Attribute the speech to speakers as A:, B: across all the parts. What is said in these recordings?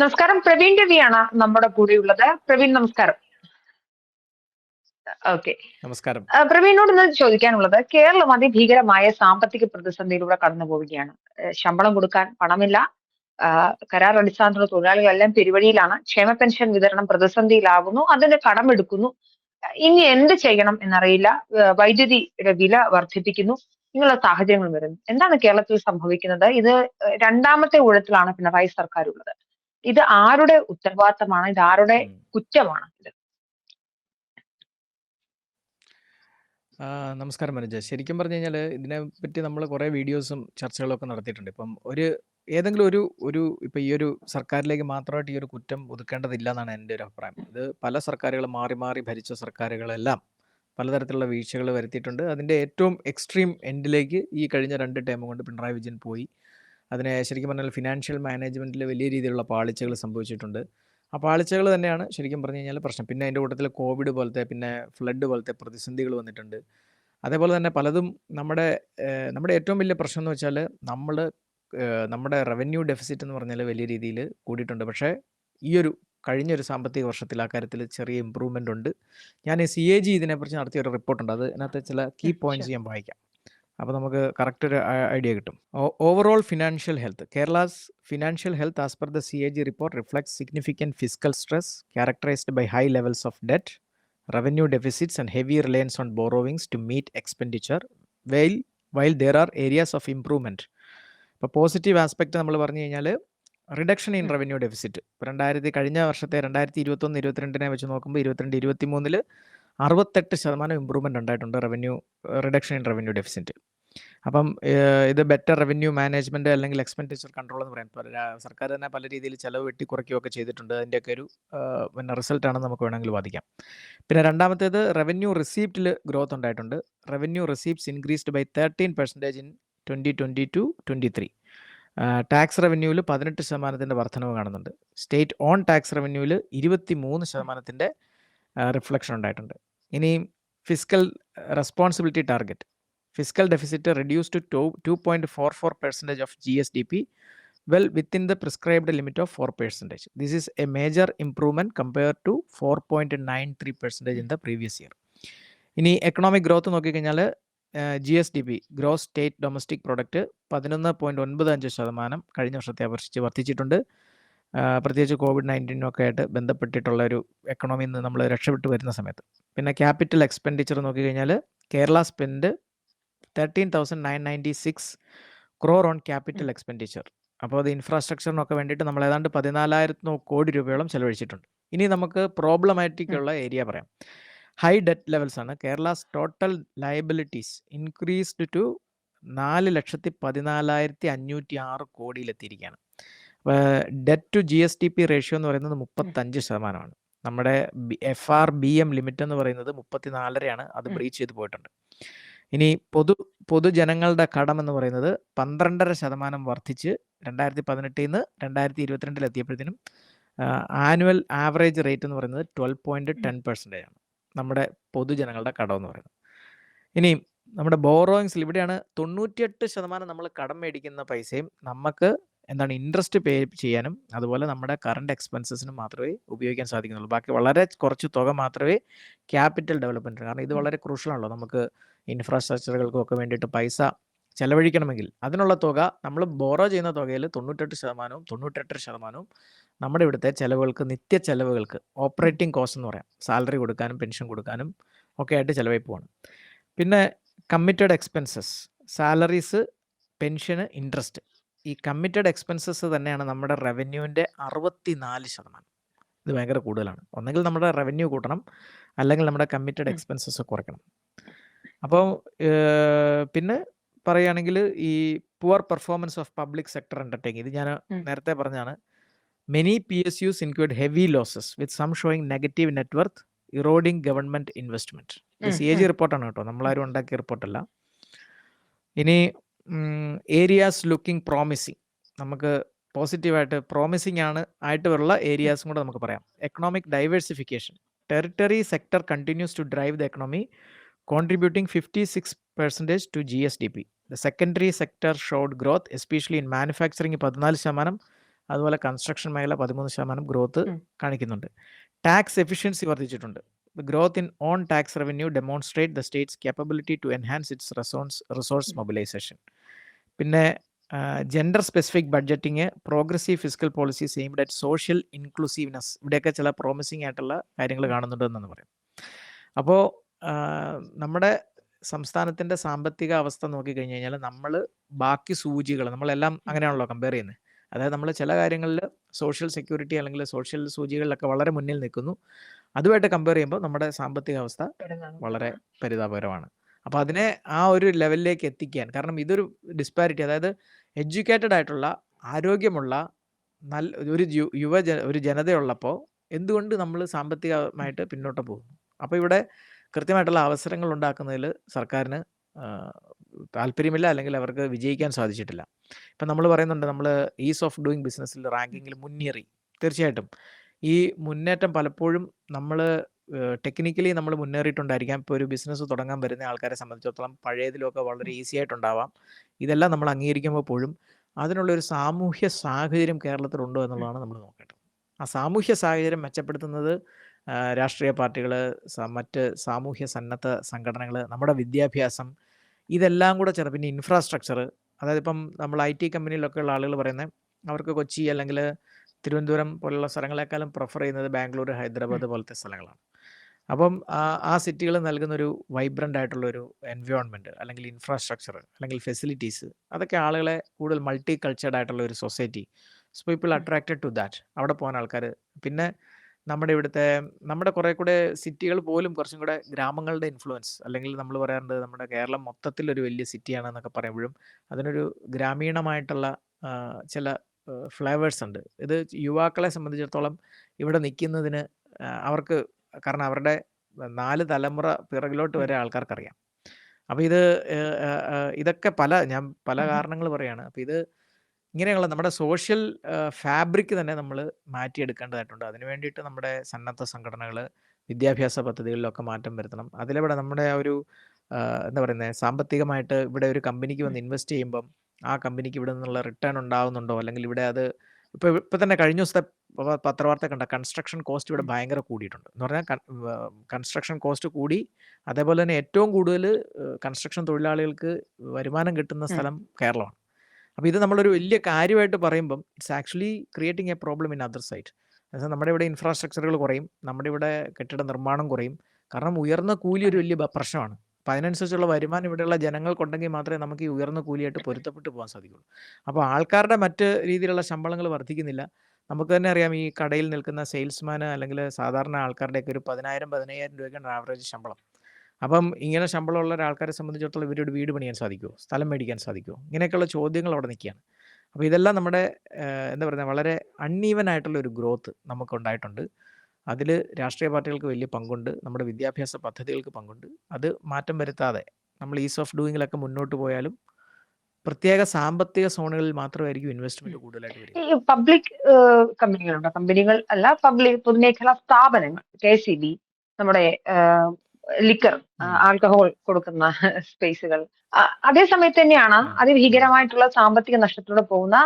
A: നമസ്കാരം. പ്രവീൺ രവിയാണ് നമ്മുടെ കൂടെയുള്ളത്. പ്രവീൺ നമസ്കാരം. ഓക്കെ.
B: നമസ്കാരം.
A: പ്രവീണിനോട് ഇന്ന് ചോദിക്കാനുള്ളത് കേരളം അതിഭീകരമായ സാമ്പത്തിക പ്രതിസന്ധിയിലൂടെ കടന്നു പോവുകയാണ്. ശമ്പളം കൊടുക്കാൻ പണമില്ല. കരാർ അടിസ്ഥാനത്തിലുള്ള തൊഴിലാളികളെല്ലാം പെരുവഴിയിലാണ്. ക്ഷേമ പെൻഷൻ വിതരണം പ്രതിസന്ധിയിലാകുന്നു അതിന്റെ കടമെടുക്കുന്നു. ഇനി എന്ത് ചെയ്യണം എന്നറിയില്ല. വൈദ്യുതിയുടെ വില വർദ്ധിപ്പിക്കുന്നു. ഇങ്ങനെയുള്ള സാഹചര്യങ്ങൾ വരുന്നു. എന്താണ് കേരളത്തിൽ സംഭവിക്കുന്നത്? ഇത് രണ്ടാമത്തെ ഊഴത്തിലാണ് പിണറായി സർക്കാർ ഉള്ളത് ഇത് ആരുടെ ഉത്തരവാദിത്തമാണ്? ഇത് ആരുടെ. കുറ്റമാണ്? ഇത്.
B: നമസ്കാരം മനോജ്. ശരിക്കും പറഞ്ഞു കഴിഞ്ഞാൽ ഇതിനെ പറ്റി നമ്മൾ കുറേ വീഡിയോസും ചർച്ചകളും ഒക്കെ നടത്തിയിട്ടുണ്ട്. ഇപ്പം ഒരു ഏതെങ്കിലും ഒരു ഒരു ഇപ്പം ഈ ഒരു സർക്കാരിലേക്ക് മാത്രമായിട്ട് ഈ ഒരു കുറ്റം ഒതുക്കേണ്ടതില്ല എന്നാണ് എന്റെ ഒരു അഭിപ്രായം. ഇത് പല സർക്കാരുകൾ മാറി മാറി ഭരിച്ച സർക്കാരുകളെല്ലാം പലതരത്തിലുള്ള വീഴ്ചകൾ വരുത്തിയിട്ടുണ്ട്. അതിന്റെ ഏറ്റവും എക്സ്ട്രീം എൻഡിലേക്ക് ഈ കഴിഞ്ഞ രണ്ട് ടൈം കൊണ്ട് പിണറായി വിജയൻ പോയി. അതിനെ ശരിക്കും പറഞ്ഞാൽ ഫിനാൻഷ്യൽ മാനേജ്മെന്റിൽ വലിയ രീതിയിലുള്ള പാളിച്ചകൾ സംഭവിച്ചിട്ടുണ്ട്. ആ പാളിച്ചകൾ തന്നെയാണ് ശരിക്കും പറഞ്ഞു കഴിഞ്ഞാൽ പ്രശ്നം. പിന്നെ അതിന്റെ കൂട്ടത്തിൽ കോവിഡ് പോലത്തെ പിന്നെ ഫ്ലഡ് പോലത്തെ പ്രതിസന്ധികൾ വന്നിട്ടുണ്ട്. അതേപോലെ തന്നെ പലതും നമ്മുടെ നമ്മുടെ ഏറ്റവും വലിയ പ്രശ്നം എന്ന് വെച്ചാൽ നമ്മൾ നമ്മുടെ റവന്യൂ ഡെഫിസിറ്റ് എന്ന് പറഞ്ഞാൽ വലിയ രീതിയിൽ കൂടിയിട്ടുണ്ട്. പക്ഷേ ഈ ഒരു കഴിഞ്ഞൊരു സാമ്പത്തിക വർഷത്തിൽ ആ കാര്യത്തിൽ ചെറിയ ഇമ്പ്രൂവ്മെന്റ് ഉണ്ട്. ഞാൻ സി എ ജി ഇതിനെക്കുറിച്ച് നടത്തിയ ഒരു റിപ്പോർട്ടുണ്ട് അത് അതിനകത്ത് ചില കീ പോയിന്റ്സ്
A: പോയിന്റ്സ്
B: ഞാൻ വായിക്കാം. അപ്പോൾ നമുക്ക് കറക്റ്റ് ഒരു ഐഡിയ കിട്ടും. Overall financial health Kerala's financial health as per the C A G report reflects significant fiscal stress characterised by high levels of debt revenue deficits and heavy reliance on borrowings to meet expenditure while while there are areas of improvement ഇപ്പോൾ positive aspect നമ്മൾ പറഞ്ഞു കഴിഞ്ഞാൽ reduction in. Revenue deficit ഇപ്പോൾ രണ്ടായിരത്തി കഴിഞ്ഞ വർഷത്തെ രണ്ടായിരത്തി ഇരുപത്തൊന്ന് ഇരുപത്തിരണ്ടിനെ വെച്ച് നോക്കുമ്പോൾ ഇരുപത്തിരണ്ട് ഇരുപത്തി മൂന്നിൽ അറുപത്തെട്ട് ശതമാനം ഇമ്പ്രൂവ്മെന്റ് ഉണ്ടായിട്ടുണ്ട് revenue reduction in revenue deficit അപ്പം ഇത് ബെറ്റർ റവന്യൂ മാനേജ്മെന്റ് അല്ലെങ്കിൽ എക്സ്പെൻഡിച്ചർ കൺട്രോൾ എന്ന് പറയാൻ സർക്കാർ തന്നെ പല രീതിയിൽ ചിലവ് വെട്ടി കുറയ്ക്കുകയൊക്കെ ചെയ്തിട്ടുണ്ട്. അതിന്റെയൊക്കെ ഒരു പിന്നെ റിസൾട്ടാണെന്ന് നമുക്ക് വേണമെങ്കിൽ വാദിക്കാം. പിന്നെ രണ്ടാമത്തേത് റവന്യൂ റിസീപ്റ്റിൽ ഗ്രോത്ത് ഉണ്ടായിട്ടുണ്ട്. Revenue receipts increased by thirteen percentage in twenty twenty two twenty three tax റവന്യൂവിൽ പതിനെട്ട് ശതമാനത്തിന്റെ വർധനവ് കാണുന്നുണ്ട്. സ്റ്റേറ്റ് ഓൺ ടാക്സ് റവന്യൂവിൽ ഇരുപത്തി മൂന്ന് ശതമാനത്തിന്റെ റിഫ്ലക്ഷൻ ഉണ്ടായിട്ടുണ്ട്. ഇനിയും fiscal responsibility target fiscal deficit reduce to to two point four four percentage of G S D P well within the prescribed limit of four percentage this is a major improvement compare to four point nine three percentage in the previous year ഇനി economic growth നോക്കിക്കഴിഞ്ഞാൽ G S D P gross state domestic product പതിനൊന്ന് പോയിന്റ് ഒൻപത് അഞ്ച് ശതമാനം കഴിഞ്ഞ വർഷത്തെ അപേക്ഷിച്ച് വർദ്ധിച്ചിട്ടുണ്ട്. പ്രത്യേകിച്ച് കോവിഡ് നയന്റീനും ഒക്കെ ആയിട്ട് ബന്ധപ്പെട്ടിട്ടുള്ള ഒരു എക്കണോമിയിൽ നിന്ന് നമ്മൾ രക്ഷപ്പെട്ട് വരുന്ന സമയത്ത്. പിന്നെ ക്യാപിറ്റൽ എക്സ്പെൻഡിച്ചർ നോക്കിക്കഴിഞ്ഞാൽ Kerala spend thirteen thousand nine ninety six crore on capital expenditure അപ്പോൾ അത് ഇൻഫ്രാസ്ട്രക്ചറിനൊക്കെ വേണ്ടിയിട്ട് നമ്മൾ ഏതാണ്ട് പതിനാലായിരത്തി കോടി രൂപയോളം ചെലവഴിച്ചിട്ടുണ്ട്. ഇനി നമുക്ക് പ്രോബ്ലമാറ്റിക് ഉള്ള ഏരിയ പറയാം. ഹൈ ഡെറ്റ് ലെവൽസ് ആണ്. Kerala's total liabilities increased to നാല് ലക്ഷത്തി പതിനാലായിരത്തി അഞ്ഞൂറ്റി ആറ് കോടിയിലെത്തിയിരിക്കുകയാണ് debt to G S T P ratio എന്ന് പറയുന്നത് മുപ്പത്തഞ്ച് ശതമാനമാണ്. നമ്മുടെ F R B M limit എന്ന് പറയുന്നത് മുപ്പത്തിനാലരയാണ്. അത് ബ്രീച്ച് ചെയ്ത് പോയിട്ടുണ്ട്. ഇനി പൊതു പൊതുജനങ്ങളുടെ കടം എന്ന് പറയുന്നത് പന്ത്രണ്ടര ശതമാനം വർദ്ധിച്ച് രണ്ടായിരത്തി പതിനെട്ടിൽ നിന്ന് രണ്ടായിരത്തി ഇരുപത്തിരണ്ടിൽ എത്തിയപ്പോഴത്തേനും ആനുവൽ ആവറേജ് റേറ്റ് എന്ന് പറയുന്നത് ട്വൽവ് പോയിന്റ് ടെൻ പെർസെന്റേജ് ആണ്. നമ്മുടെ പൊതുജനങ്ങളുടെ കടം എന്ന് പറയുന്നത്. ഇനി നമ്മുടെ ബോറോയിങ്സിൽ ഇവിടെയാണ് തൊണ്ണൂറ്റിയെട്ട് ശതമാനം നമ്മൾ കടം മേടിക്കുന്ന പൈസയും നമുക്ക് എന്താണ് ഇൻട്രസ്റ്റ് പേ ചെയ്യാനും അതുപോലെ നമ്മുടെ കറണ്ട് എക്സ്പെൻസസിനും മാത്രമേ ഉപയോഗിക്കാൻ സാധിക്കുന്നുള്ളൂ. ബാക്കി വളരെ കുറച്ച് തുക മാത്രമേ ക്യാപിറ്റൽ ഡെവലപ്മെന്റ് കാരണം ഇത് വളരെ ക്രൂഷ്യലാണല്ലോ നമുക്ക് ഇൻഫ്രാസ്ട്രക്ചറുകൾക്കൊക്കെ വേണ്ടിയിട്ട് പൈസ ചെലവഴിക്കണമെങ്കിൽ. അതിനുള്ള തുക നമ്മൾ ബോറോ ചെയ്യുന്ന തുകയിൽ തൊണ്ണൂറ്റെട്ട് ശതമാനവും തൊണ്ണൂറ്റെട്ടര ശതമാനവും നമ്മുടെ ഇവിടുത്തെ ചിലവുകൾക്ക് നിത്യ ചിലവുകൾക്ക് ഓപ്പറേറ്റിംഗ് കോസ്റ്റ് എന്ന് പറയാം. സാലറി കൊടുക്കാനും പെൻഷൻ കൊടുക്കാനും ഒക്കെ ആയിട്ട് ചിലവായി പോവാണ്. പിന്നെ committed expenses salaries pension interest ഈ കമ്മിറ്റഡ് എക്സ്പെൻസസ് തന്നെയാണ് നമ്മുടെ റവന്യൂവിന്റെ അറുപത്തി നാല് ശതമാനം. ഇത് ഭയങ്കര കൂടുതലാണ്. ഒന്നെങ്കിൽ നമ്മുടെ റവന്യൂ കൂട്ടണം അല്ലെങ്കിൽ നമ്മുടെ കമ്മിറ്റഡ് എക്സ്പെൻസസ് കുറയ്ക്കണം. അപ്പോൾ പിന്നെ പറയുകയാണെങ്കിൽ ഈ poor performance of public sector undertaking ഇത് ഞാൻ നേരത്തെ പറഞ്ഞാണ് many P S Us include heavy losses with some showing negative net worth eroding government investment C A G റിപ്പോർട്ടാണ് കേട്ടോ. നമ്മളാരും ഉണ്ടാക്കിയ റിപ്പോർട്ടല്ല ഇനി ഏരിയാസ് ലുക്കിംഗ് പ്രോമിസിങ് നമുക്ക് പോസിറ്റീവായിട്ട് പ്രോമിസിങ് ആണ് ആയിട്ട് വരുള്ള ഏരിയാസും കൂടെ നമുക്ക് പറയാം economic diversification tertiary sector continues to drive the economy contributing fifty six percentage to G S D P the secondary sector showed growth especially in manufacturing പതിനാല് ശതമാനം അതുപോലെ കൺസ്ട്രക്ഷൻ മേഖല 13% ഗ്രോത്ത്
A: ഉം.
B: കാണിക്കുന്നുണ്ട്. ടാക്സ് എഫിഷ്യൻസി വർദ്ധിച്ചിട്ടുണ്ട്. The growth in own tax revenue demonstrate the state's capability to enhance its resource resource
A: ഉം.
B: mobilization. പിന്നെ gender specific budgeting progressive fiscal policies aimed at social inclusiveness ഇവിടെയൊക്കെ ചില പ്രോമിസിംഗ് ആയിട്ടുള്ള കാര്യങ്ങൾ
A: കാണുന്നുണ്ട്
B: കാണുന്നുണ്ടെന്നാണ് പറയാം. അപ്പോൾ നമ്മുടെ സംസ്ഥാനത്തിന്റെ സാമ്പത്തിക അവസ്ഥ നോക്കിക്കഴിഞ്ഞ് കഴിഞ്ഞാൽ നമ്മൾ ബാക്കി സൂചികൾ നമ്മളെല്ലാം അങ്ങനെയാണല്ലോ കമ്പയർ ചെയ്യുന്നത്. അതായത് നമ്മൾ ചില കാര്യങ്ങളിൽ സോഷ്യൽ സെക്യൂരിറ്റി അല്ലെങ്കിൽ സോഷ്യൽ സൂചികളിലൊക്കെ വളരെ മുന്നിൽ നിൽക്കുന്നു. അതുമായിട്ട് കമ്പയർ ചെയ്യുമ്പോൾ നമ്മുടെ സാമ്പത്തിക അവസ്ഥ വളരെ പരിതാപകരമാണ്. അപ്പോൾ അതിനെ ആ ഒരു ലെവലിലേക്ക് എത്തിക്കാൻ കാരണം ഇതൊരു ഡിസ്പാരിറ്റി അതായത് എഡ്യൂക്കേറ്റഡ് ആയിട്ടുള്ള ആരോഗ്യമുള്ള നല്ല ഒരു യുവ ഒരു ജനതയുള്ളപ്പോൾ എന്തുകൊണ്ട് നമ്മൾ സാമ്പത്തികമായിട്ട് പിന്നോട്ട് പോകുന്നു? അപ്പോൾ ഇവിടെ കൃത്യമായിട്ടുള്ള അവസരങ്ങൾ ഉണ്ടാക്കുന്നതിൽ സർക്കാരിന് താല്പര്യമില്ല അല്ലെങ്കിൽ അവർക്ക് വിജയിക്കാൻ സാധിച്ചിട്ടില്ല. ഇപ്പം നമ്മൾ പറയുന്നുണ്ട് നമ്മൾ ഈസ് ഓഫ് ഡൂയിങ് ബിസിനസ്സിൽ. റാങ്കിങ്ങിൽ മുന്നേറി. തീർച്ചയായിട്ടും ഈ മുന്നേറ്റം പലപ്പോഴും നമ്മൾ ടെക്നിക്കലി നമ്മൾ മുന്നേറിയിട്ടുണ്ടായിരിക്കാം. ഇപ്പോൾ ഒരു ബിസിനസ് തുടങ്ങാൻ വരുന്ന ആൾക്കാരെ സംബന്ധിച്ചിടത്തോളം പഴയതിലൊക്കെ വളരെ. ഈസി ആയിട്ടുണ്ടാവാം. ഇതെല്ലാം നമ്മൾ അംഗീകരിക്കുമ്പോൾ പോലും അതിനുള്ള ഒരു സാമൂഹ്യ സാഹചര്യം കേരളത്തിലുണ്ടോ എന്നുള്ളതാണ് നമ്മൾ നോക്കേണ്ടത്. ആ സാമൂഹ്യ സാഹചര്യം മെച്ചപ്പെടുത്തുന്നത് രാഷ്ട്രീയ പാർട്ടികൾ, മറ്റ് സാമൂഹ്യ സന്നദ്ധ സംഘടനകൾ, നമ്മുടെ വിദ്യാഭ്യാസം ഇതെല്ലാം കൂടെ ചേർന്ന് പിന്നെ ഇൻഫ്രാസ്ട്രക്ചർ അതായത് ഇപ്പം നമ്മൾ ഐ.ടി കമ്പനിയിലൊക്കെ ഉള്ള ആളുകൾ പറയുന്നത് അവർക്ക് കൊച്ചി അല്ലെങ്കിൽ തിരുവനന്തപുരം പോലുള്ള സ്ഥലങ്ങളെക്കാളും പ്രിഫർ ചെയ്യുന്നത് ബാംഗ്ലൂർ, ഹൈദരാബാദ് പോലത്തെ സ്ഥലങ്ങളാണ്. അപ്പം ആ സിറ്റികൾ നൽകുന്നൊരു വൈബ്രന്റ് ആയിട്ടുള്ളൊരു എൻവയോൺമെന്റ് അല്ലെങ്കിൽ ഇൻഫ്രാസ്ട്രക്ചർ അല്ലെങ്കിൽ ഫെസിലിറ്റീസ് അതൊക്കെ ആളുകളെ കൂടുതൽ മൾട്ടി കൾച്ചർഡ് ആയിട്ടുള്ള ഒരു society. So people attracted to that. അവിടെ പോകാൻ ആൾക്കാർ പിന്നെ നമ്മുടെ ഇവിടുത്തെ നമ്മുടെ കുറേ കൂടെ സിറ്റികൾ പോലും കുറച്ചും കൂടെ ഗ്രാമങ്ങളുടെ ഇൻഫ്ലുവൻസ് അല്ലെങ്കിൽ നമ്മൾ പറയാറുണ്ട് നമ്മുടെ കേരളം മൊത്തത്തിൽ ഒരു വലിയ സിറ്റിയാണെന്നൊക്കെ പറയുമ്പോഴും അതിനൊരു ഗ്രാമീണമായിട്ടുള്ള ചില ഫ്ലേവേഴ്സ് ഉണ്ട്. ഇത് യുവാക്കളെ സംബന്ധിച്ചിടത്തോളം ഇവിടെ നിൽക്കുന്നതിന് അവർക്ക് കാരണം അവരുടെ നാല് തലമുറ പിറകിലോട്ട് വരെ ആൾക്കാർക്കറിയാം. അപ്പോൾ ഇത് ഇതൊക്കെ പല ഞാൻ പല കാരണങ്ങൾ പറയാണ്. അപ്പോൾ ഇത് ഇങ്ങനെയുള്ള നമ്മുടെ സോഷ്യൽ ഫാബ്രിക് തന്നെ നമ്മൾ മാറ്റിയെടുക്കേണ്ടതായിട്ടുണ്ട്. അതിന് വേണ്ടിയിട്ട് നമ്മുടെ സന്നദ്ധ സംഘടനകൾ, വിദ്യാഭ്യാസ പദ്ധതികളിലൊക്കെ മാറ്റം വരുത്തണം. അതിലിവിടെ നമ്മുടെ ഒരു എന്താ പറയുന്നത് സാമ്പത്തികമായിട്ട് ഇവിടെ ഒരു കമ്പനിക്ക് വന്ന് ഇൻവെസ്റ്റ് ചെയ്യുമ്പം ആ കമ്പനിക്ക് ഇവിടെ നിന്നുള്ള റിട്ടേൺ ഉണ്ടാവുന്നുണ്ടോ? അല്ലെങ്കിൽ ഇവിടെ അത് ഇപ്പൊ ഇപ്പൊ തന്നെ കഴിഞ്ഞ ദിവസത്തെ പ പത്രവാർത്ത കണ്ട കൺസ്ട്രക്ഷൻ കോസ്റ്റ് ഇവിടെ ഭയങ്കര കൂടിയിട്ടുണ്ട്. എന്ന് പറഞ്ഞാൽ കൺസ്ട്രക്ഷൻ കോസ്റ്റ് കൂടി അതേപോലെ തന്നെ ഏറ്റവും കൂടുതൽ കൺസ്ട്രക്ഷൻ തൊഴിലാളികൾക്ക് വരുമാനം കിട്ടുന്ന
A: ഉം.
B: സ്ഥലം കേരളമാണ്. അപ്പോൾ ഇത് നമ്മളൊരു വലിയ കാര്യമായിട്ട് പറയുമ്പം it's actually creating a problem in other side. അതായത് നമ്മുടെ ഇവിടെ ഇൻഫ്രാസ്ട്രക്ചറുകൾ കുറയും. നമ്മുടെ ഇവിടെ കെട്ടിട നിർമ്മാണം കുറയും. കാരണം ഉയർന്ന കൂലി ഒരു വലിയ ബ പ്രശ്നമാണ്. അപ്പോൾ അതിനനുസരിച്ചുള്ള വരുമാനം ഇവിടെയുള്ള ജനങ്ങൾക്കുണ്ടെങ്കിൽ മാത്രമേ നമുക്ക് ഈ ഉയർന്ന കൂലിയായിട്ട് പൊരുത്തപ്പെട്ട് പോകാൻ സാധിക്കുള്ളൂ. അപ്പോൾ ആൾക്കാരുടെ മറ്റ് രീതിയിലുള്ള ശമ്പളങ്ങൾ വർദ്ധിക്കുന്നില്ല. നമുക്ക് തന്നെ അറിയാം ഈ കടയിൽ നിൽക്കുന്ന സെയിൽസ്മാൻ അല്ലെങ്കിൽ സാധാരണ ആൾക്കാരുടെയൊക്കെ ഒരു 10,000 15,000 രൂപയ്ക്കാണ് ആവറേജ് ശമ്പളം. അപ്പം ഇങ്ങനെ ശമ്പളമുള്ള ഒരാൾക്കാരെ സംബന്ധിച്ചിടത്തോളം ഇവരോട് വീട് പണിയാൻ സാധിക്കുമോ? സ്ഥലം മേടിക്കാൻ സാധിക്കുമോ? ഇങ്ങനെയൊക്കെയുള്ള ചോദ്യങ്ങൾ അവിടെ നിൽക്കുകയാണ്. അപ്പോൾ ഇതെല്ലാം നമ്മുടെ എന്താ പറയുക വളരെ അൺഈവൻ ആയിട്ടുള്ള ഒരു ഗ്രോത്ത് നമുക്കുണ്ടായിട്ടുണ്ട്. അതിൽ രാഷ്ട്രീയ പാർട്ടികൾക്ക് വലിയ പങ്കുണ്ട്. നമ്മുടെ വിദ്യാഭ്യാസ പദ്ധതികൾക്ക് പങ്കുണ്ട്. അത് മാറ്റം വരുത്താതെ നമ്മൾ ഈസ് ഓഫ് ഡൂയിങ്ങിലൊക്കെ മുന്നോട്ട് പോയാലും പ്രത്യേക സാമ്പത്തിക സോണുകളിൽ മാത്രമായിരിക്കും. ഇൻവെസ്റ്റ്മെന്റ് കൂടുതലായിട്ട്.
A: ഈ പബ്ലിക് കമ്പനികളുണ്ട്. കമ്പനികൾ അല്ല പബ്ലിക് പൊതുമേഖലാ സ്ഥാപനങ്ങൾ കെ.എസ്.ഇ.ബി. നമ്മുടെ ഏഹ്, ലിക്കർ ആൽക്കഹോൾ കൊടുക്കുന്ന സ്പേസുകൾ അതേ സമയത്ത് തന്നെയാണ്. അതിഭീകരമായിട്ടുള്ള സാമ്പത്തിക നഷ്ടത്തിലൂടെ പോകുന്ന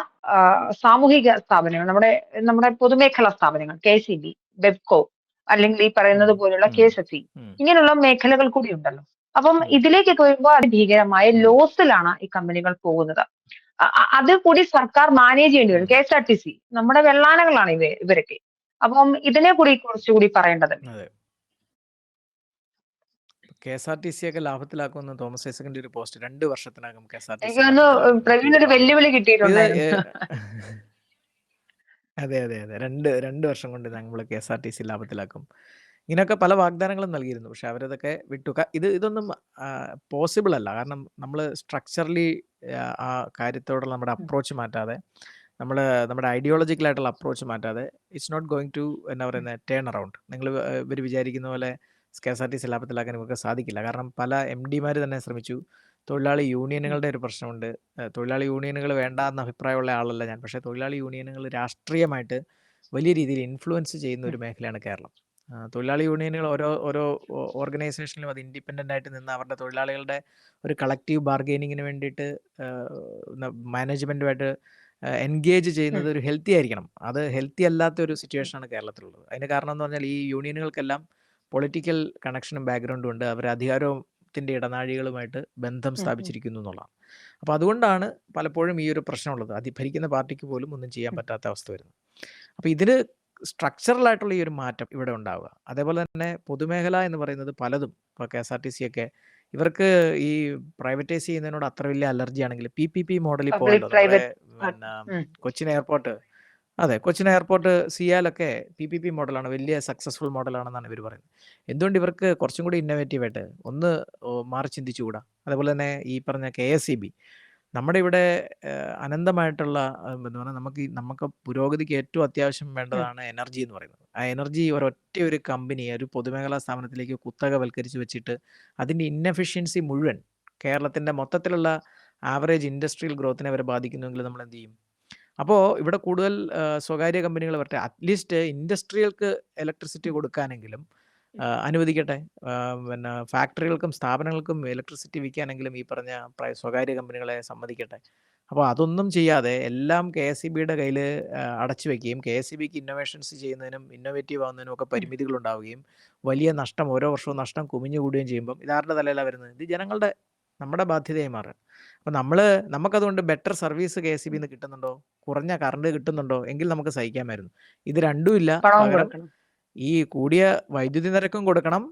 A: സാമൂഹിക സ്ഥാപനങ്ങൾ നമ്മുടെ നമ്മുടെ പൊതുമേഖലാ സ്ഥാപനങ്ങൾ കെ സി ബി ബെബ്കോ അല്ലെങ്കിൽ ഈ പറയുന്നത് പോലുള്ള
B: കെ
A: എസ്
B: എസ് സി
A: ഇങ്ങനെയുള്ള മേഖലകൾ കൂടി ഉണ്ടല്ലോ. അപ്പം. ഇതിലേക്കൊക്കെ വരുമ്പോൾ അതിഭീകരമായ ലോസിലാണ് ഈ കമ്പനികൾ പോകുന്നത്. അത് കൂടി സർക്കാർ മാനേജ് ചെയ്യേണ്ടി വരും.
B: K
A: S R T C നമ്മുടെ വെള്ളാനകളാണ് ഇവ ഇവരൊക്കെ. അപ്പം ഇതിനെ കൂടി കുറച്ചുകൂടി പറയേണ്ടതല്ലേ?
B: ടി സി ഒക്കെ ലാഭത്തിലാക്കുമെന്ന് തോമസ് ഐസക്കിന്റെ ഒരു പോസ്റ്റ് രണ്ട് വർഷത്തിനകം
A: K S
B: R T
A: C ഒരു വെല്ലുവിളി.
B: ഏഹ്, അതെ, അതെ, അതെ. 2 2 വർഷം കൊണ്ട് നമ്മൾ K S R T C ലാഭത്തിലാക്കും. ഇങ്ങനെയൊക്കെ പല വാഗ്ദാനങ്ങളും നൽകിയിരുന്നു. പക്ഷെ അവരതൊക്കെ വിട്ടു. ഇത് ഇതൊന്നും പോസിബിൾ അല്ല. കാരണം നമ്മൾ സ്ട്രക്ചറലി ആ കാര്യത്തോടുള്ള നമ്മുടെ അപ്രോച്ച് മാറ്റാതെ നമ്മൾ നമ്മുടെ ഐഡിയോളജിക്കൽ ആയിട്ടുള്ള അപ്രോച്ച് മാറ്റാതെ ഇറ്റ്സ് നോട്ട് ഗോയിങ് ടു എന്നാ. പറയുന്നത് ടേൺ അറൗണ്ട്. നിങ്ങൾ ഇവർ വിചാരിക്കുന്ന പോലെ കെ.എസ്.ആർ.ടി.സി. ലാഭത്തിലാക്കാൻ ഇവർക്ക് സാധിക്കില്ല. കാരണം പല എം ഡിമാർ തന്നെ ശ്രമിച്ചു. തൊഴിലാളി യൂണിയനുകളുടെ ഒരു പ്രശ്നമുണ്ട്. തൊഴിലാളി യൂണിയനുകൾ വേണ്ട എന്ന അഭിപ്രായമുള്ള ആളല്ല ഞാൻ. പക്ഷേ തൊഴിലാളി യൂണിയനുകൾ രാഷ്ട്രീയമായിട്ട് വലിയ രീതിയിൽ ഇൻഫ്ലുവൻസ് ചെയ്യുന്ന ഒരു മേഖലയാണ് കേരളം. തൊഴിലാളി യൂണിയനുകൾ ഓരോ ഓരോ ഓർഗനൈസേഷനിലും അത് ഇൻഡിപെൻഡന്റ് ആയിട്ട് നിന്ന് അവരുടെ തൊഴിലാളികളുടെ ഒരു കളക്റ്റീവ് ബാർഗെയിനിങ്ങിന് വേണ്ടിയിട്ട് മാനേജ്മെന്റുമായിട്ട് എൻഗേജ് ചെയ്യുന്നത് ഒരു ഹെൽത്തി ആയിരിക്കണം. അത് ഹെൽത്തി അല്ലാത്ത ഒരു സിറ്റുവേഷനാണ് കേരളത്തിലുള്ളത്. അതിന് കാരണം എന്ന് പറഞ്ഞാൽ ഈ യൂണിയനുകൾക്കെല്ലാം പൊളിറ്റിക്കൽ കണക്ഷനും ബാക്ക്ഗ്രൗണ്ടും ഉണ്ട്. അവർ അധികാരത്തിന്റെ ഇടനാഴികളുമായിട്ട് ബന്ധം. സ്ഥാപിച്ചിരിക്കുന്നു എന്നുള്ളതാണ്. അപ്പോൾ അതുകൊണ്ടാണ് പലപ്പോഴും ഈ ഒരു പ്രശ്നമുള്ളത്. അതി ഭരിക്കുന്ന പാർട്ടിക്ക് പോലും ഒന്നും ചെയ്യാൻ പറ്റാത്ത അവസ്ഥ വരുന്നത്. അപ്പോൾ ഇതിന് സ്ട്രക്ചറലായിട്ടുള്ള ഈ ഒരു മാറ്റം ഇവിടെ ഉണ്ടാവുക. അതേപോലെ തന്നെ പൊതുമേഖല എന്ന് പറയുന്നത് പലതും ഇപ്പോൾ K S R T C ഒക്കെ ഇവർക്ക് ഈ പ്രൈവറ്റൈസ് ചെയ്യുന്നതിനോട് അത്ര വലിയ അലർജി ആണെങ്കിൽ പി പി
A: പി
B: മോഡലിൽ
A: ഉം.
B: കൊച്ചിൻ എയർപോർട്ട് അതെ കൊച്ചിൻ എയർപോർട്ട് സിയാലൊക്കെ പി പി പി മോഡലാണ് വലിയ സക്സസ്ഫുൾ മോഡലാണെന്നാണ് ഇവർ പറയുന്നത്. എന്തുകൊണ്ട് ഇവർക്ക് കുറച്ചും കൂടി ഇന്നോവേറ്റീവ് ആയിട്ട് ഒന്ന് മാറി ചിന്തിച്ചുകൂടാ? അതേപോലെ തന്നെ ഈ പറഞ്ഞ കെ എസ് ഇ ബി നമ്മുടെ ഇവിടെ അനന്തമായിട്ടുള്ള എന്ന് എന്താ പറയുക നമുക്ക് നമുക്ക് പുരോഗതിക്ക് ഏറ്റവും അത്യാവശ്യം വേണ്ടതാണ് എനർജി എന്ന് പറയുന്നത്. ആ എനർജി ഒരൊറ്റ ഒരു കമ്പനി ഒരു പൊതുമേഖലാ സ്ഥാപനത്തിലേക്ക് കുത്തകവൽക്കരിച്ച് വെച്ചിട്ട് അതിന്റെ ഇന്നഫിഷ്യൻസി മുഴുവൻ കേരളത്തിന്റെ മൊത്തത്തിലുള്ള ആവറേജ് ഇൻഡസ്ട്രിയൽ ഗ്രോത്തിനെ വരെ ബാധിക്കുന്നുവെങ്കിൽ നമ്മൾ എന്ത് ചെയ്യും? അപ്പോൾ ഇവിടെ കൂടുതൽ സ്വകാര്യ കമ്പനികൾ വരട്ടെ. അറ്റ്ലീസ്റ്റ് ഇൻഡസ്ട്രികൾക്ക് ഇലക്ട്രിസിറ്റി കൊടുക്കാനെങ്കിലും അനുവദിക്കട്ടെ. പിന്നെ ഫാക്ടറികൾക്കും സ്ഥാപനങ്ങൾക്കും ഇലക്ട്രിസിറ്റി വിൽക്കാനെങ്കിലും ഈ പറഞ്ഞ സ്വകാര്യ കമ്പനികളെ സമ്മതിക്കട്ടെ. അപ്പോൾ അതൊന്നും ചെയ്യാതെ എല്ലാം കെ എസ് കയ്യിൽ ആഹ്, അടച്ചു വെക്കുകയും ബിക്ക് ഇന്നോവേഷൻസ് ചെയ്യുന്നതിനും ഇന്നോവേറ്റീവ് ആവുന്നതിനും ഒക്കെ
A: പരിമിതികൾ
B: ഉണ്ടാവുകയും വലിയ നഷ്ടം ഓരോ വർഷവും നഷ്ടം കുമിഞ്ഞു കൂടുകയും ചെയ്യുമ്പം ഇതാരുടെ തലയിലാണ് വരുന്നത്? ഇത് ജനങ്ങളുടെ നമ്മുടെ ബാധ്യതയായി മാറുകയാണ്. അപ്പോൾ നമ്മൾ നമുക്കതുകൊണ്ട് ബെറ്റർ സർവീസ് കെ എസ് നിന്ന് കിട്ടുന്നുണ്ടോ? കുറഞ്ഞ കറണ്ട് കിട്ടുന്നുണ്ടോ? എങ്കിൽ നമുക്ക് സഹിക്കാമായിരുന്നു. ഇത് രണ്ടും
A: ഇല്ല
B: ഈ കൂടിയ വൈദ്യുതി നിരക്കും കൊടുക്കണം.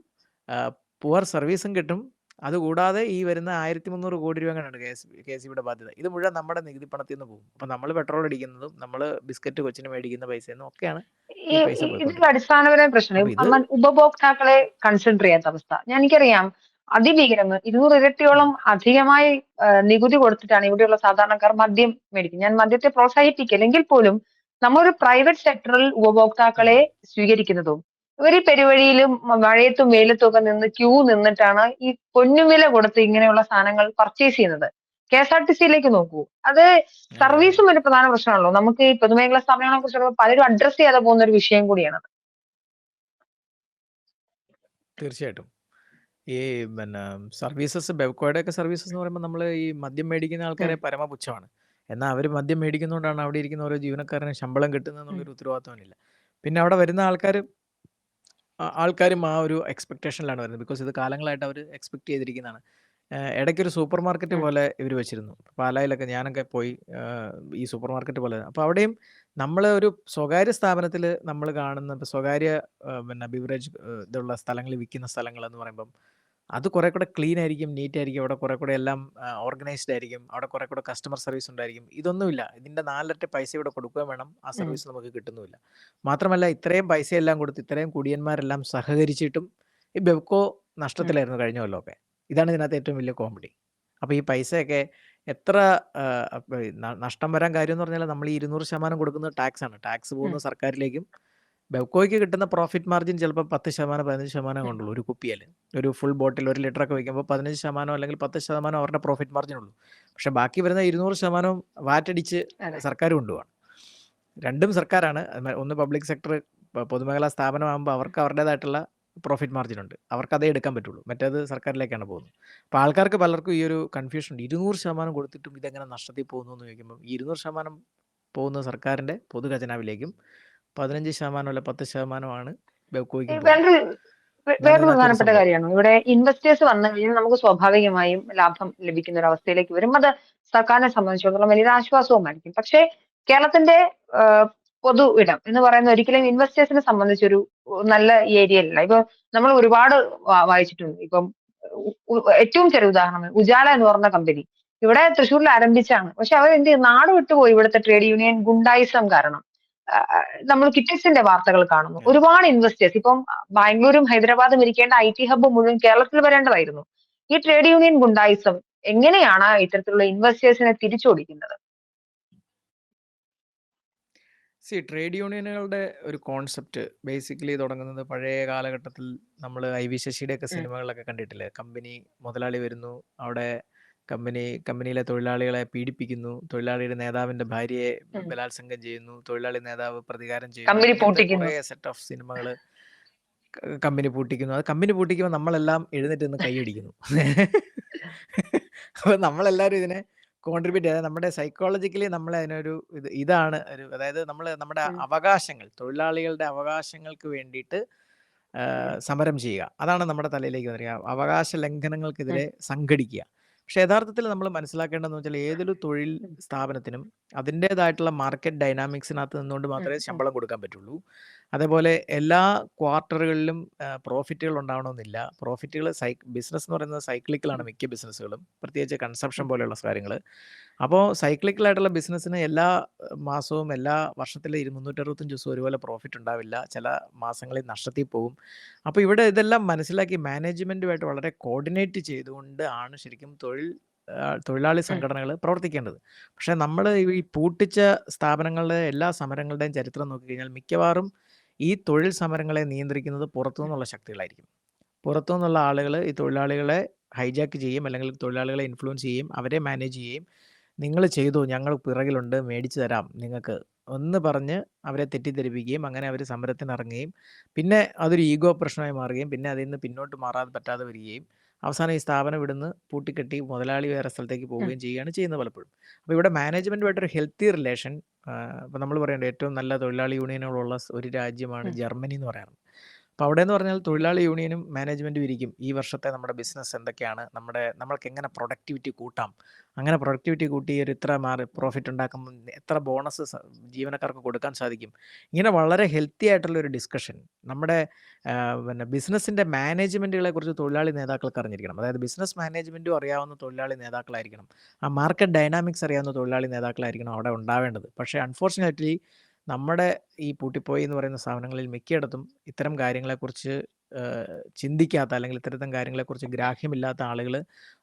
B: പുവർ സർവീസും കിട്ടും. അതുകൂടാതെ ഈ വരുന്ന 1300 കോടി രൂപ അങ്ങനെയാണ് കെ എസ് കെ എസ് ബിയുടെ ബാധ്യത. ഇത് മുഴുവൻ നമ്മുടെ നികുതി പണത്തിൽ നിന്ന് പോകും. അപ്പൊ നമ്മൾ പെട്രോൾ അടിക്കുന്നതും നമ്മൾ ബിസ്ക്കറ്റ് കൊച്ചിന് മേടിക്കുന്ന പൈസ ഒക്കെയാണ്
A: അടിസ്ഥാനപരമായ പ്രശ്നം ഉപഭോക്താക്കളെ കൺസിഡർ ചെയ്യാത്ത അവസ്ഥ ഞാൻ എനിക്കറിയാം അതിഭീകരം ഇരുന്നൂറ് ഇരട്ടിയോളം അധികമായി നികുതി കൊടുത്തിട്ടാണ് ഇവിടെയുള്ള സാധാരണക്കാർ മദ്യം മേടിക്കുന്നത്. ഞാൻ മദ്യത്തെ പ്രോത്സാഹിപ്പിക്കില്ലെങ്കിൽ പോലും നമ്മളൊരു പ്രൈവറ്റ് സെക്ടറിൽ ഉപഭോക്താക്കളെ സ്വീകരിക്കുന്നതും ഇവർ ഈ പെരുവഴിയിലും വഴയത്തും വെയിലത്തും ഒക്കെ നിന്ന് ക്യൂ നിന്നിട്ടാണ് ഈ പൊന്നുവില കൊടുത്ത് ഇങ്ങനെയുള്ള സാധനങ്ങൾ പർച്ചേസ് ചെയ്യുന്നത്. കെ എസ് ആർ ടി സിയിലേക്ക് നോക്കൂ. അത് സർവീസും ഒരു പ്രധാന പ്രശ്നമാണല്ലോ. നമുക്ക് ഈ പൊതുമേഖലാ സ്ഥാപനങ്ങളെ കുറിച്ചുള്ള പലരും അഡ്രസ് ചെയ്യാതെ പോകുന്ന ഒരു വിഷയം കൂടിയാണ്
B: തീർച്ചയായിട്ടും. ഈ പിന്നെ സർവീസസ് ബെവ്കോയുടെ ഒക്കെ സർവീസസ് എന്ന് പറയുമ്പോൾ നമ്മൾ ഈ മദ്യം മേടിക്കുന്ന ആൾക്കാരെ
A: ഉം.
B: പരമപുച്ഛമാണ്. എന്നാൽ അവർ മദ്യം മേടിക്കുന്നതുകൊണ്ടാണ് അവിടെ ഇരിക്കുന്ന ഓരോ ജീവനക്കാരന് ശമ്പളം കിട്ടുന്നത്
A: ഉം.
B: എന്നുള്ളൊരു ഉത്തരവാദിത്തമില്ല. പിന്നെ അവിടെ വരുന്ന ആൾക്കാർ ആൾക്കാരും ആ ഒരു എക്സ്പെക്റ്റേഷനിലാണ് വരുന്നത്. ബിക്കോസ് ഇത് കാലങ്ങളായിട്ട് അവർ എക്സ്പെക്ട് ചെയ്തിരിക്കുന്നതാണ്. ഇടയ്ക്ക് ഒരു സൂപ്പർ മാർക്കറ്റ്
A: ഉം.
B: പോലെ ഇവർ വെച്ചിരുന്നു. പാലായിലൊക്കെ ഞാനൊക്കെ പോയി ഈ സൂപ്പർ മാർക്കറ്റ് പോലെ. അപ്പോൾ അവിടെയും നമ്മൾ ഒരു സ്വകാര്യ സ്ഥാപനത്തിൽ നമ്മൾ കാണുന്ന സ്വകാര്യ പിന്നെ ബിവറേജ് ഇതുള്ള സ്ഥലങ്ങളിൽ വിൽക്കുന്ന സ്ഥലങ്ങളെന്ന് പറയുമ്പം അത് കുറെ കൂടെ ക്ലീൻ ആയിരിക്കും, നീറ്റ് ആയിരിക്കും. അവിടെ കുറെ കൂടെ എല്ലാം ഓർഗനൈസ്ഡ് ആയിരിക്കും. അവിടെ കുറെ കൂടെ കസ്റ്റമർ സർവീസ് ഉണ്ടായിരിക്കും. ഇതൊന്നുമില്ല. ഇതിന്റെ നാലിരട്ടി പൈസ ഇവിടെ കൊടുക്കുകയും വേണം. ആ
A: ഉം.
B: സർവീസ് നമുക്ക് കിട്ടുന്നുമില്ല. മാത്രമല്ല ഇത്രയും പൈസ എല്ലാം കൊടുത്ത് ഇത്രയും കുടിയന്മാരെല്ലാം സഹകരിച്ചിട്ടും ഈ ബെവ്കോ
A: ഉം.
B: നഷ്ടത്തിലായിരുന്നു കഴിഞ്ഞ കൊല്ലമൊക്കെ. ഇതാണ് ഇതിനകത്ത് ഏറ്റവും വലിയ കോമഡി. അപ്പോൾ ഈ പൈസയൊക്കെ എത്ര ആഹ്, അപ്പൊ ന- നഷ്ടം വരാൻ കാര്യം എന്ന് പറഞ്ഞാൽ നമ്മൾ ഈ 200% കൊടുക്കുന്നത് ടാക്സ് ആണ്. ടാക്സ്
A: ഉം.
B: പോകുന്നത് സർക്കാരിലേക്കും ബെവ്കോയ്ക്ക് കിട്ടുന്ന പ്രോഫിറ്റ് മാർജിൻ ചിലപ്പോൾ 10% 15%
A: ഉം.
B: കൊണ്ടുള്ളൂ ഒരു കുപ്പിയിൽ. ഒരു ഫുൾ ബോട്ടിൽ ഒരു ലിറ്റർ ഒക്കെ വയ്ക്കുമ്പോൾ 15% അല്ലെങ്കിൽ 10% അവരുടെ പ്രോഫിറ്റ് മാർജിൻ ഉള്ളൂ. പക്ഷെ ബാക്കി വരുന്ന 200% വാറ്റ് അടിച്ച്
A: അതെ.
B: സർക്കാർ കൊണ്ടുപോകണം രണ്ടും സർക്കാരാണ്. ഒന്ന് പബ്ലിക് സെക്ടർ പൊതുമേഖലാ സ്ഥാപനമാകുമ്പോൾ അവർക്ക് അവരുടേതായിട്ടുള്ള പ്രോഫിറ്റ് മാർജിൻ ഉണ്ട്. അവർക്ക് അതേ എടുക്കാൻ പറ്റുള്ളൂ. മറ്റേത് സർക്കാരിലേക്കാണ് പോകുന്നത്. അപ്പോൾ ആൾക്കാർക്ക് പലർക്കും ഈ ഒരു കൺഫ്യൂഷൻ ഉണ്ട്. 200% കൊടുത്തിട്ടും ഇതെങ്ങനെ നഷ്ടത്തിൽ പോകുന്നു എന്ന് ചോദിക്കുമ്പോൾ ഈ 200% പോകുന്നത് സർക്കാരിന്റെ പൊതു ഖജനാവിലേക്കും 15% അല്ല 10% ആണ്
A: ഈ
B: ബെവ്കോയ്ക്കും പോകുന്നത്.
A: വേറൊരു പ്രധാനപ്പെട്ട കാര്യമാണ്. ഇവിടെ ഇൻവെസ്റ്റേഴ്സ് വന്നു കഴിഞ്ഞാൽ നമുക്ക് സ്വാഭാവികമായും ലാഭം ലഭിക്കുന്ന ഒരു അവസ്ഥയിലേക്ക് വരും. അത് സർക്കാരിനെ സംബന്ധിച്ചിടത്തോളം വലിയൊരു ആശ്വാസവുമായിരിക്കും. പക്ഷേ കേരളത്തിന്റെ പൊതു ഇടം എന്ന് പറയുന്ന ഒരിക്കലും ഇൻവെസ്റ്റേഴ്സിനെ സംബന്ധിച്ചൊരു നല്ല ഏരിയ അല്ല ഇപ്പൊ നമ്മൾ ഒരുപാട് വായിച്ചിട്ടുണ്ട്. ഇപ്പം ഏറ്റവും ചെറിയ ഉദാഹരണം ഉജാല എന്ന് പറഞ്ഞ കമ്പനി ഇവിടെ തൃശ്ശൂരിൽ ആരംഭിച്ചാണ്. പക്ഷെ അവർ എന്ത് ചെയ്യും? നാട് വിട്ടുപോയി ഇവിടുത്തെ ട്രേഡ് യൂണിയൻ ഗുണ്ടായിസം കാരണം. നമ്മൾ കിറ്റക്സിന്റെ വാർത്തകൾ കാണുന്നു. ഒരുപാട് ഇൻവെസ്റ്റേഴ്സ് ഇപ്പം ബാംഗ്ലൂരും ഹൈദരാബാദും ഇരിക്കേണ്ട ഐ ടി ഹബ്ബ് മുഴുവൻ കേരളത്തിൽ വരേണ്ടതായിരുന്നു. ഈ ട്രേഡ് യൂണിയൻ ഗുണ്ടായിസം എങ്ങനെയാണ് ഇത്തരത്തിലുള്ള ഇൻവെസ്റ്റേഴ്സിനെ തിരിച്ചോടിക്കുന്നത്?
B: സി ട്രേഡ് യൂണിയനുകളുടെ ഒരു കോൺസെപ്റ്റ് ബേസിക്കലി തുടങ്ങുന്നത് പഴയ കാലഘട്ടത്തിൽ നമ്മൾ ഐ വി ശശിയുടെയൊക്കെ
A: ഒക്കെ
B: സിനിമകളൊക്കെ കണ്ടിട്ടില്ലേ? കമ്പനി മുതലാളി വരുന്നു അവിടെ കമ്പനി കമ്പനിയിലെ തൊഴിലാളികളെ പീഡിപ്പിക്കുന്നു തൊഴിലാളിയുടെ നേതാവിന്റെ ഭാര്യയെ. ബലാത്സംഗം ചെയ്യുന്നു തൊഴിലാളി നേതാവ് പ്രതികാരം ചെയ്യുന്നു സെറ്റ് ഓഫ് സിനിമകൾ കമ്പനി പൂട്ടിക്കുന്നു. അത് കമ്പനി പൂട്ടിക്കുമ്പോൾ നമ്മളെല്ലാം എഴുന്നേറ്റ് നിന്ന് കൈയടിക്കുന്നു. അപ്പൊ നമ്മളെല്ലാവരും ഇതിനെ കോൺട്രിബ്യൂട്ട് ചെയ്യാതെ നമ്മുടെ സൈക്കോളജിക്കലി നമ്മളെ അതിനൊരു ഇത് ഇതാണ് ഒരു അതായത് നമ്മൾ നമ്മുടെ അവകാശങ്ങൾ തൊഴിലാളികളുടെ അവകാശങ്ങൾക്ക് വേണ്ടിയിട്ട് സമരം ചെയ്യുക. അതാണ് നമ്മുടെ തലയിലേക്ക് വരിക. അവകാശ ലംഘനങ്ങൾക്കെതിരെ സംഘടിക്കുക. പക്ഷെ യഥാർത്ഥത്തിൽ നമ്മൾ മനസ്സിലാക്കേണ്ടതെന്ന് വെച്ചാൽ ഏതൊരു തൊഴിൽ. സ്ഥാപനത്തിനും അതിന്റെതായിട്ടുള്ള മാർക്കറ്റ് ഡൈനാമിക്സിനകത്ത് നിന്നുകൊണ്ട് മാത്രമേ ശമ്പളം കൊടുക്കാൻ പറ്റുള്ളൂ. അതേപോലെ എല്ലാ ക്വാർട്ടറുകളിലും പ്രോഫിറ്റുകൾ ഉണ്ടാവണമെന്നില്ല. പ്രോഫിറ്റുകൾ സൈ ബിസിനസ് എന്ന് പറയുന്നത് സൈക്ലിക്കലാണ് മിക്ക ബിസിനസ്സുകളും. പ്രത്യേകിച്ച് കൺസപ്ഷൻ പോലെയുള്ള കാര്യങ്ങൾ അപ്പോൾ സൈക്ലിക്കലായിട്ടുള്ള ബിസിനസ്സിന് എല്ലാ മാസവും എല്ലാ വർഷത്തിലെ ഇരു മുന്നൂറ്ററുപത്തഞ്ച് ദിവസവും ഒരുപോലെ പ്രോഫിറ്റ് ഉണ്ടാവില്ല. ചില മാസങ്ങളിൽ നഷ്ടത്തിൽ പോകും. അപ്പോൾ ഇവിടെ ഇതെല്ലാം മനസ്സിലാക്കി മാനേജ്മെന്റുമായിട്ട് വളരെ കോർഡിനേറ്റ് ചെയ്തുകൊണ്ട് ആണ് ശരിക്കും തൊഴിൽ തൊഴിലാളി സംഘടനകൾ പ്രവർത്തിക്കേണ്ടത്. പക്ഷേ നമ്മൾ ഈ പൂട്ടിച്ച സ്ഥാപനങ്ങളുടെ എല്ലാ സമരങ്ങളുടെയും ചരിത്രം നോക്കിക്കഴിഞ്ഞാൽ മിക്കവാറും ഈ തൊഴിൽ സമരങ്ങളെ നിയന്ത്രിക്കുന്നത് പുറത്തു നിന്നുള്ള ശക്തികളായിരിക്കും. പുറത്തു നിന്നുള്ള ആളുകൾ ഈ തൊഴിലാളികളെ ഹൈജാക്ക് ചെയ്യും അല്ലെങ്കിൽ തൊഴിലാളികളെ ഇൻഫ്ലുവൻസ് ചെയ്യും അവരെ മാനേജ് ചെയ്യും നിങ്ങൾ ചെയ്തു ഞങ്ങൾ പിറകിലുണ്ട് മേടിച്ചു തരാം. നിങ്ങൾക്ക് ഒന്ന് പറഞ്ഞ് അവരെ തെറ്റിദ്ധരിപ്പിക്കുകയും അങ്ങനെ അവർ സമരത്തിന് ഇറങ്ങുകയും പിന്നെ അതൊരു ഈഗോ പ്രശ്നമായി മാറുകയും പിന്നെ അതിൽ നിന്ന് പിന്നോട്ട് മാറാതെ പറ്റാതെ വരികയും അവസാനം ഈ സ്ഥാപനം ഇവിടുന്ന് പൂട്ടിക്കെട്ടി മുതലാളി വേറെ സ്ഥലത്തേക്ക് പോവുകയും ചെയ്യുകയാണ് ചെയ്യുന്നത് പലപ്പോഴും. അപ്പോൾ ഇവിടെ മാനേജ്മെന്റുമായിട്ടൊരു ഹെൽത്തി റിലേഷൻ ഇപ്പോൾ നമ്മൾ പറയേണ്ടത് ഏറ്റവും നല്ല തൊഴിലാളി യൂണിയനുകളുള്ള സ് ഒരു രാജ്യമാണ്. ജർമ്മനി എന്ന് പറയാറുണ്ട്. അപ്പോൾ അവിടെ എന്ന് പറഞ്ഞാൽ തൊഴിലാളി യൂണിയനും മാനേജ്മെന്റും ഇരിക്കും. ഈ വർഷത്തെ നമ്മുടെ ബിസിനസ് എന്തൊക്കെയാണ്? നമ്മുടെ നമ്മൾക്ക് എങ്ങനെ പ്രൊഡക്ടിവിറ്റി കൂട്ടാം? അങ്ങനെ പ്രൊഡക്ടിവിറ്റി കൂട്ടി ഒരു ഇത്ര മാറി പ്രോഫിറ്റ് ഉണ്ടാക്കുമ്പോൾ എത്ര ബോണസ് ജീവനക്കാർക്ക് കൊടുക്കാൻ സാധിക്കും? ഇങ്ങനെ വളരെ ഹെൽത്തി ആയിട്ടുള്ള ഒരു ഡിസ്കഷൻ നമ്മുടെ പിന്നെ ബിസിനസ്സിന്റെ മാനേജ്മെന്റുകളെ കുറിച്ച് തൊഴിലാളി നേതാക്കൾക്ക് അറിഞ്ഞിരിക്കണം. അതായത് ബിസിനസ് മാനേജ്മെന്റും അറിയാവുന്ന തൊഴിലാളി നേതാക്കളായിരിക്കണം. ആ മാർക്കറ്റ് ഡൈനാമിക്സ് അറിയാവുന്ന തൊഴിലാളി നേതാക്കളായിരിക്കണം അവിടെ ഉണ്ടാവേണ്ടത്. പക്ഷേ അൺഫോർച്ചുനേറ്റ്ലി നമ്മുടെ ഈ പൂട്ടിപ്പോയി എന്ന് പറയുന്ന സ്ഥാപനങ്ങളിൽ മിക്കയിടത്തും ഇത്തരം കാര്യങ്ങളെക്കുറിച്ച് ഏഹ്, ചിന്തിക്കാത്ത അല്ലെങ്കിൽ ഇത്തരം കാര്യങ്ങളെക്കുറിച്ച് ഗ്രാഹ്യമില്ലാത്ത ആളുകൾ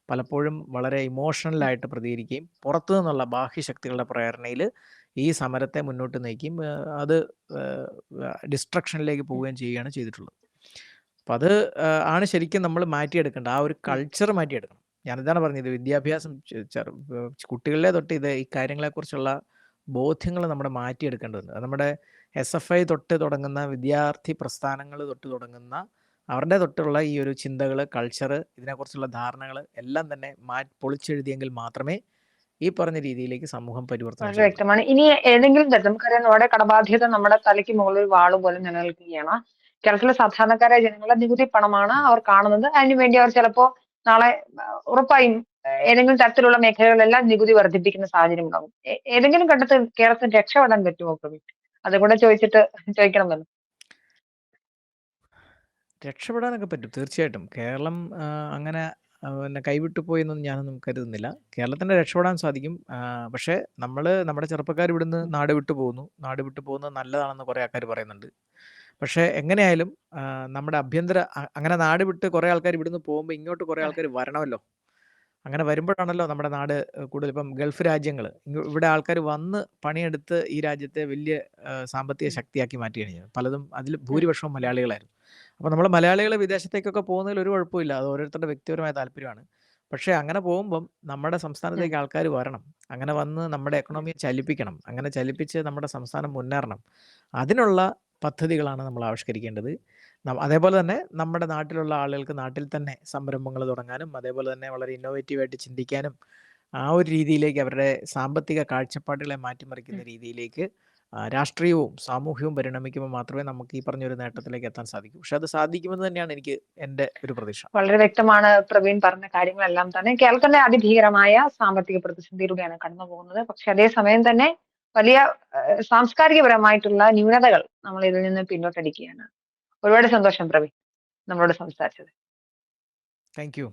B: പലപ്പോഴും വളരെ ഇമോഷണലായിട്ട് പ്രതികരിക്കുകയും പുറത്തു നിന്നുള്ള ബാഹ്യശക്തികളുടെ പ്രേരണയിൽ ഈ സമരത്തെ മുന്നോട്ട് നയിക്കുകയും ഏഹ്, അത് ഡിസ്ട്രക്ഷനിലേക്ക് പോവുകയും ചെയ്യുകയാണ് ചെയ്തിട്ടുള്ളത്. അപ്പം അത് ഏഹ്, ആണ് ശരിക്കും നമ്മൾ മാറ്റിയെടുക്കേണ്ടത്. ആ ഒരു കൾച്ചർ മാറ്റിയെടുക്കണം. ഞാനിതാണ് പറഞ്ഞത് വിദ്യാഭ്യാസം ചെ- ചെറു- കുട്ടികളിലെ തൊട്ട് ഇത് ഈ കാര്യങ്ങളെക്കുറിച്ചുള്ള ബോധ്യങ്ങൾ നമ്മുടെ മാറ്റിയെടുക്കേണ്ടതുണ്ട്. അത് നമ്മുടെ എസ് എഫ് ഐ തൊട്ട് തുടങ്ങുന്ന വിദ്യാർത്ഥി പ്രസ്ഥാനങ്ങൾ തൊട്ട് തുടങ്ങുന്ന അവരുടെ തൊട്ടുള്ള ഈ ഒരു ചിന്തകൾ കൾച്ചർ ഇതിനെക്കുറിച്ചുള്ള ധാരണകൾ എല്ലാം തന്നെ മാറ്റി പൊളിച്ചെഴുതിയെങ്കിൽ മാത്രമേ ഈ പറഞ്ഞ രീതിയിലേക്ക് സമൂഹം പരിവർത്തനം
A: വ്യക്തമാണ്. ഇനി ഏതെങ്കിലും തരത്തിൽ നമുക്കറിയാം നമ്മുടെ കടബാധ്യത നമ്മുടെ തലയ്ക്ക് മുകളിൽ വാൾ പോലെ നിലനിൽക്കുകയാണ്. കേരളത്തിലെ സാധാരണക്കാരായ ജനങ്ങളുടെ നികുതി പണമാണ് അവർ കാണുന്നത്. അതിനുവേണ്ടി അവർ ചിലപ്പോ നാളെ ഉറപ്പായും ഏതെങ്കിലും തരത്തിലുള്ള മേഖലകളിലെല്ലാം നികുതി വർദ്ധിപ്പിക്കുന്ന സാഹചര്യം ഉണ്ടാകും. ഏതെങ്കിലും ഘട്ടത്തിൽ കേരളത്തിന് രക്ഷപ്പെടാൻ പറ്റുമോ പ്രവീൺ അതുകൂടെ ചോദിച്ചിട്ട് ചോദിക്കണമല്ലോ.
B: രക്ഷപ്പെടാനൊക്കെ പറ്റും തീർച്ചയായിട്ടും. കേരളം അങ്ങനെ പിന്നെ കൈവിട്ടു പോയി എന്നൊന്നും ഞാനൊന്നും കരുതുന്നില്ല. കേരളത്തിന് രക്ഷപ്പെടാൻ സാധിക്കും. പക്ഷേ നമ്മൾ നമ്മുടെ ചെറുപ്പക്കാർ ഇവിടുന്ന് നാട് വിട്ടു പോകുന്നു നാട് വിട്ടു പോകുന്നത് നല്ലതാണെന്ന് കുറേ ആൾക്കാർ പറയുന്നുണ്ട്. പക്ഷേ എങ്ങനെയായാലും നമ്മുടെ ആഭ്യന്തര അങ്ങനെ നാട് വിട്ട് കുറേ ആൾക്കാർ ഇവിടുന്ന് പോകുമ്പോൾ ഇങ്ങോട്ട് കുറേ ആൾക്കാർ വരണമല്ലോ. അങ്ങനെ വരുമ്പോഴാണല്ലോ നമ്മുടെ നാട് കൂടുതൽ ഇപ്പം ഗൾഫ് രാജ്യങ്ങൾ ഇവിടെ ആൾക്കാർ വന്ന് പണിയെടുത്ത് ഈ രാജ്യത്തെ വലിയ ഏഹ്, സാമ്പത്തിക ശക്തിയാക്കി മാറ്റി ചെയ്യുന്നത്. പലതും അതിൽ ഭൂരിപക്ഷവും മലയാളികളായിരുന്നു. അപ്പോൾ നമ്മൾ മലയാളികൾ വിദേശത്തേക്കൊക്കെ പോകുന്നതിൽ ഒരു കുഴപ്പമില്ല അത് ഓരോരുത്തരുടെ വ്യക്തിപരമായ താല്പര്യമാണ്. പക്ഷേ അങ്ങനെ പോകുമ്പം നമ്മുടെ സംസ്ഥാനത്തേക്ക് ആൾക്കാർ വരണം. അങ്ങനെ വന്ന് നമ്മുടെ എക്കണോമിയെ ചലിപ്പിക്കണം. അങ്ങനെ ചലിപ്പിച്ച് നമ്മുടെ സംസ്ഥാനം മുന്നേറണം. അതിനുള്ള പദ്ധതികളാണ് നമ്മൾ ആവിഷ്കരിക്കേണ്ടത്. അതേപോലെ തന്നെ നമ്മുടെ നാട്ടിലുള്ള ആളുകൾക്ക് നാട്ടിൽ തന്നെ സംരംഭങ്ങൾ തുടങ്ങാനും അതേപോലെ തന്നെ വളരെ ഇന്നോവേറ്റീവായിട്ട് ചിന്തിക്കാനും ആ ഒരു രീതിയിലേക്ക് അവരുടെ സാമ്പത്തിക കാഴ്ചപ്പാടുകളെ മാറ്റിമറിക്കുന്ന രീതിയിലേക്ക് രാഷ്ട്രീയവും സാമൂഹ്യവും പരിണമിക്കുമ്പോൾ മാത്രമേ നമുക്ക് ഈ പറഞ്ഞ ഒരു നേട്ടത്തിലേക്ക് എത്താൻ സാധിക്കൂ. പക്ഷെ അത് സാധിക്കുമെന്ന് തന്നെയാണ് എനിക്ക് എന്റെ ഒരു പ്രതീക്ഷ.
A: വളരെ വ്യക്തമാണ് പ്രവീൺ പറഞ്ഞ കാര്യങ്ങളെല്ലാം തന്നെ. കേരളത്തിന്റെ അതിഭീകരമായ സാമ്പത്തിക പ്രതിസന്ധിയിലൂടെയാണ് കടന്നു പോകുന്നത്. പക്ഷെ അതേസമയം തന്നെ വലിയ സാംസ്കാരികപരമായിട്ടുള്ള ന്യൂനതകൾ നമ്മൾ ഇതിൽ നിന്ന് പിന്നോട്ടടിക്കുകയാണ്. ഒരുപാട് സന്തോഷം പ്രവീൺ നമ്മളോട് സംസാരിച്ചത്
B: താങ്ക് യു